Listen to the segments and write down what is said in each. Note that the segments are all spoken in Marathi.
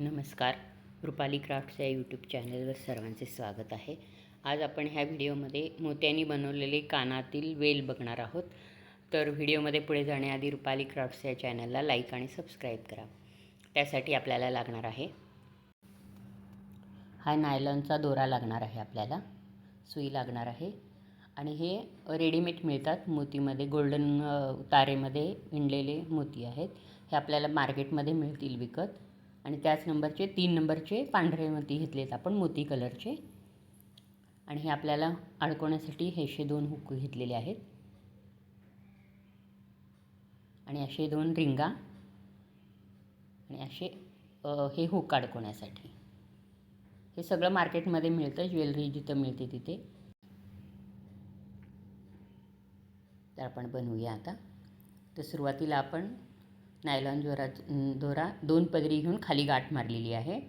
नमस्कार. रुपाली क्राफ्ट्स या यूट्यूब चॅनलवर सर्वांचे स्वागत आहे. आज आपण ह्या व्हिडिओमध्ये मोत्यांनी बनवलेले कानातील वेल बघणार आहोत. तर व्हिडिओमध्ये पुढे जाण्याआधी रुपाली क्राफ्ट्स या चॅनलला लाईक आणि सबस्क्राईब करा. त्यासाठी आपल्याला लागणार आहे. हा नायलॉनचा दोरा लागणार आहे आपल्याला. सुई लागणार आहे. आणि हे रेडीमेड मिळतात. मोतीमध्ये गोल्डन तारेमध्ये विणलेले मोती आहेत. हे आपल्याला मार्केटमध्ये मिळतील विकत. आणि त्याच नंबरचे तीन नंबरचे पांढरे मोती घेतलेत आपण मोती कलरचे. आणि हे आपल्याला अडकवण्यासाठी हेशे दोन हुक घेतलेले आहेत. आणि असे दोन रिंगा. आणि असे हे हुक अडकवण्यासाठी. हे सगळं मार्केटमध्ये मिळतं ज्वेलरी जिथं मिळते तिथे. तर आपण बनवूया आता. तर सुरुवातीला आपण नायलॉन जोरा दोरा दोन पदरी घेऊन खाली गाठ मारलेली आहे.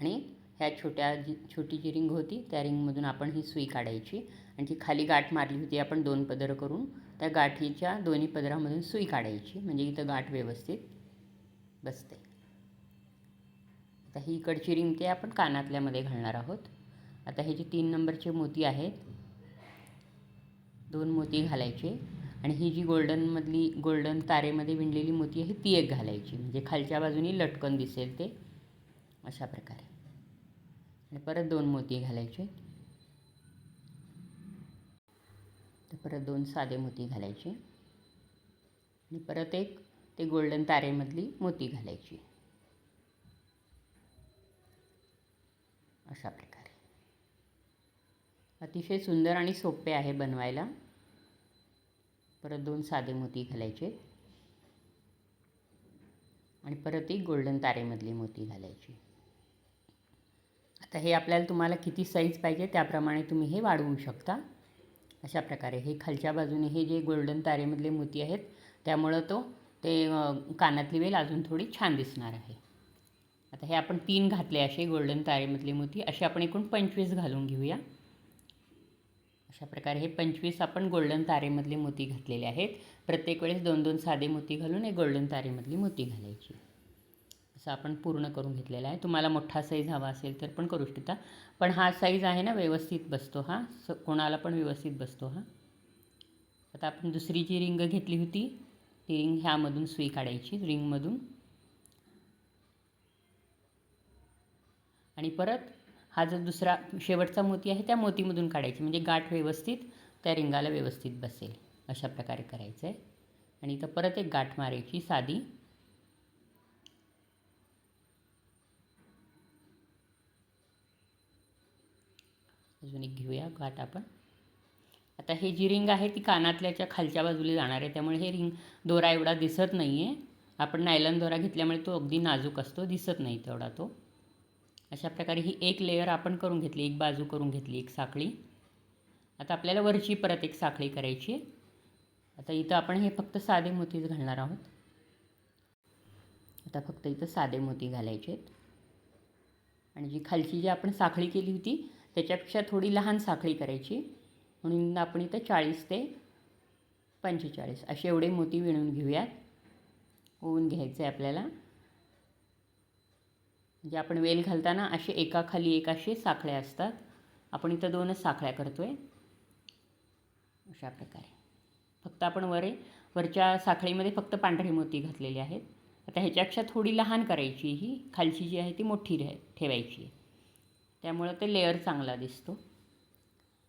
आणि ह्या छोट्या जी छोटी जी रिंग होती त्या रिंगमधून आपण ही सुई काढायची. आणि जी खाली गाठ मारली होती आपण दोन पदर करून त्या गाठीच्या दोन्ही पदरामधून सुई काढायची. म्हणजे इथं गाठ व्यवस्थित बसते. आता ही इकडची रिंग ते आपण कानातल्यामध्ये घालणार आहोत. आता हे जे तीन नंबरचे मोती आहेत दोन मोती घालायचे. आणि ही जी गोल्डनमधली गोल्डन तारेमध्ये विणलेली मोती आहे ती एक घालायची. म्हणजे खालच्या बाजूनी लटकन दिसेल ते. अशा प्रकारे. आणि परत दोन मोती घालायचे तर परत दोन साधे मोती घालायचे. आणि परत एक ते गोल्डन तारेमधली मोती घालायची. अशा प्रकारे. अतिशय सुंदर आणि सोपे आहे बनवायला. परत दोन साधे मोती घालायचे. आणि परत एक गोल्डन तारेमधली मोती घालायची. आता हे आपल्याला तुम्हाला किती साईज पाहिजे त्याप्रमाणे तुम्ही हे वाढवू शकता. अशा प्रकारे हे खालच्या बाजूने हे जे गोल्डन तारेमधले मोती आहेत त्यामुळं तो ते कानातली वेल अजून थोडी छान दिसणार आहे. आता हे आपण तीन घातले असे गोल्डन तारेमधले मोती असे आपण एकूण पंचवीस घालून घेऊया. अशा प्रकारे हे पंचवीस आपण गोल्डन तारेमधले मोती घातलेले आहेत. प्रत्येक वेळेस दोन दोन साधे मोती घालून एक गोल्डन तारेमधली मोती घालायची. असं आपण पूर्ण करून घेतलेला आहे. तुम्हाला मोठा साईज हवा असेल तर पण करू शकता. पण हा साईज आहे ना व्यवस्थित बसतो हा. स कोणाला पण व्यवस्थित बसतो हा. आता आपण दुसरी जी रिंग घेतली होती ती रिंग ह्यामधून सुई काढायची रिंगमधून. आणि परत हा जो दुसरा शेवटचा मोती आहे त्या मोतीमधून काढायची. म्हणजे गाठ व्यवस्थित त्या रिंगाला व्यवस्थित बसेल. अशा प्रकारे करायचं आहे आणि इथं परत एक गाठ मारायची साधी. अजून एक घेऊया गाठ आपण. आता हे जी रिंग आहे ती कानातल्याच्या खालच्या बाजूला जाणार आहे. त्यामुळे हे रिंग दोरा एवढा दिसत नाही आहे आपण नायलॉन दोरा घेतल्यामुळे तो अगदी नाजूक असतो दिसत नाही तेवढा तो. अशा प्रकारे ही एक लेयर आपण करून घेतली एक बाजू करून घेतली एक साखळी. आता आपल्याला वरची परत एक साखळी करायची आहे. आता इथं आपण हे फक्त साधे मोतीच घालणार आहोत. आता फक्त इथं साधे मोती घालायचे आहेत. आणि जी खालची जी आपण साखळी केली होती त्याच्यापेक्षा थोडी लहान साखळी करायची. म्हणून आपण इथं चाळीस ते पंचेचाळीस असे एवढे मोती विणून घेऊयात. होऊन घ्यायचं आहे आपल्याला. म्हणजे आपण वेल घालताना असे एकाखाली एक असे साखळ्या असतात. आपण इथं दोनच साखळ्या करतो आहे अशा प्रकारे. फक्त आपण वरे वरच्या साखळीमध्ये फक्त पांढरे मोती घातलेले आहेत. आता ह्याच्यापेक्षा थोडी लहान करायची ही. खालची जी आहे ती मोठी रे ठेवायची आहे. त्यामुळं ते लेअर चांगला दिसतो.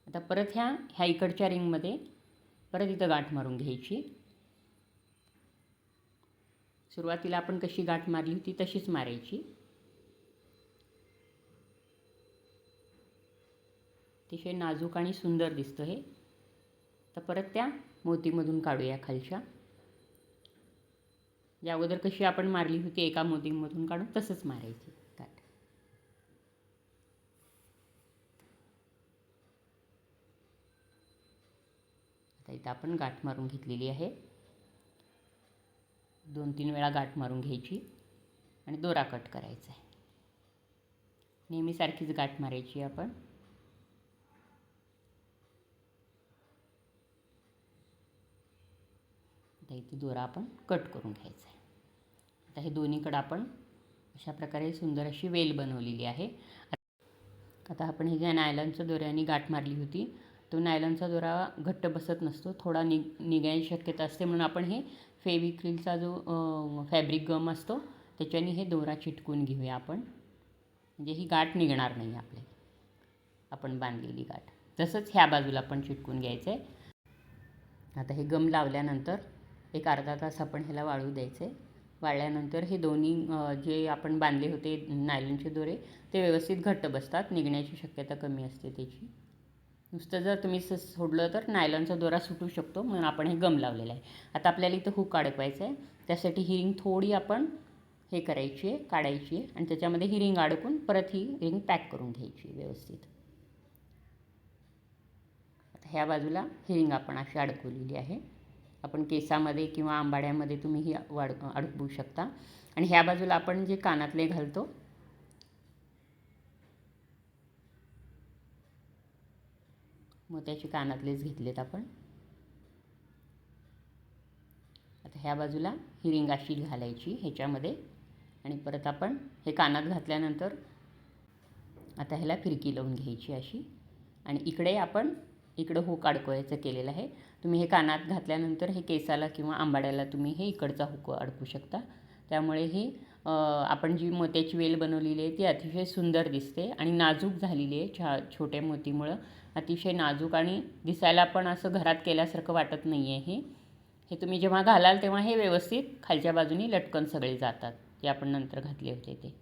आता परत ह्या ह्या इकडच्या रिंगमध्ये परत इथं गाठ मारून घ्यायची. सुरुवातीला आपण कशी गाठ मारली होती तशीच मारायची. अतिशय नाजूक आणि सुंदर दिसतं हे. तर परत त्या मोतीमधून काढूया खालच्या. या अगोदर कशी आपण मारली होती एका मोतीमधून काढून तसंच मारायची. गाठ आता इथं आपण गाठ मारून घेतलेली आहे. दोन तीन वेळा गाठ मारून घ्यायची आणि दोरा कट करायचा आहे. नेहमीसारखीच गाठ मारायची आपण. आता इथे दोरा आपण कट करून घ्यायचा आहे. आता हे दोन्हीकडं आपण अशा प्रकारे सुंदर अशी वेल बनवलेली आहे. आता आपण हे ज्या नायलॉनच्या दोऱ्याने गाठ मारली होती तो नायलॉनचा दोरा घट्ट बसत नसतो थोडा नि निघायची शक्यता असते. म्हणून आपण हे फेविक्रिलचा जो फॅब्रिक गम असतो त्याच्याने हे दोरा चिटकून घेऊया आपण. म्हणजे ही गाठ निघणार नाही आपल्या आपण बांधलेली गाठ. तसंच ह्या बाजूला पण चिटकून घ्यायचं आहे आता हे गम लावल्यानंतर एक अर्धा तास आपण ह्याला वाळू द्यायचे. वाळल्यानंतर हे दोन्ही जे आपण बांधले होते नायलॉनचे दोरे ते व्यवस्थित घट्ट बसतात निघण्याची शक्यता कमी असते त्याची. नुसतं जर तुम्ही स सोडलं तर नायलॉनचा दोरा सुटू शकतो म्हणून आपण हे गम लावलेलं आहे. आता आपल्याला इथं हुक अडकवायचं आहे. त्यासाठी ही रिंग थोडी आपण हे करायची आहे काढायची आहे आणि त्याच्यामध्ये ही रिंग अडकून परत ही रिंग पॅक करून घ्यायची व्यवस्थित. आता ह्या बाजूला ही रिंग आपण अशी अडकवलेली आहे. आपण केसामध्ये किंवा आंबाड्यामध्ये तुम्ही ही वाढ अडकवू शकता. आणि ह्या बाजूला आपण जे कानातले घालतो मोत्याचे कानातलेच घेतलेत आपण. आता ह्या बाजूला ही रिंगाशी घालायची ह्याच्यामध्ये. आणि परत आपण हे कानात घातल्यानंतर आता ह्याला फिरकी लावून घ्यायची अशी. आणि इकडे आपण इकडं हुक अडकवायचं केलेलं आहे. तुम्ही हे कानात घातल्यानंतर हे केसाला किंवा आंबाड्याला तुम्ही हे इकडचा हुक अडकू शकता. त्यामुळे ही आपण जी मोत्याची वेल बनवलेली आहे ती अतिशय सुंदर दिसते आणि नाजूक झालेली आहे छा छोट्या मोतीमुळं. अतिशय नाजूक आणि दिसायला पण असं घरात केल्यासारखं वाटत नाही आहे हे. हे तुम्ही जेव्हा घालाल तेव्हा हे व्यवस्थित खालच्या बाजूनी लटकन सगळे जातात. जे आपण नंतर घातले होते ते.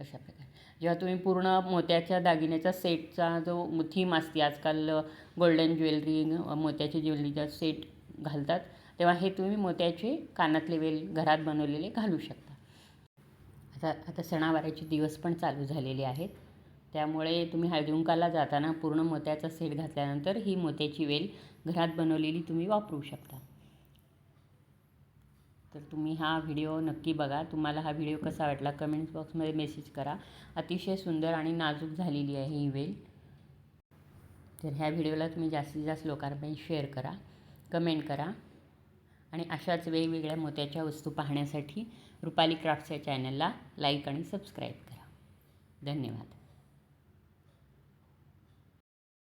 अशा प्रकारे. जेव्हा तुम्ही पूर्ण मोत्याच्या दागिन्याचा सेटचा जो थीम असते आजकाल गोल्डन ज्वेलरी मोत्याची ज्वेलरीचा सेट घालतात तेव्हा हे तुम्ही मोत्याचे कानातले वेल घरात बनवलेले घालू शकता. आता आता सणावाराचे दिवस पण चालू झालेले आहेत. त्यामुळे तुम्ही हळदुंकाला जाताना पूर्ण मोत्याचा सेट घातल्यानंतर ही मोत्याची वेल घरात बनवलेली तुम्ही वापरू शकता. तर तुम्ही हा व्हिडिओ नक्की बघा. तुम्हाला हा व्हिडिओ कसा वाटला कमेंट्स बॉक्समध्ये मेसेज करा. अतिशय सुंदर आणि नाजूक झालेली आहे ही वेल. तर ह्या व्हिडिओला तुम्ही जास्तीत जास्त लोकांपर्यंत शेअर करा कमेंट करा आणि अशाच वेगवेगळ्या मोत्याच्या वस्तू पाहण्यासाठी रुपाली क्राफ्ट्स या चॅनलला लाईक आणि सबस्क्राईब करा. धन्यवाद.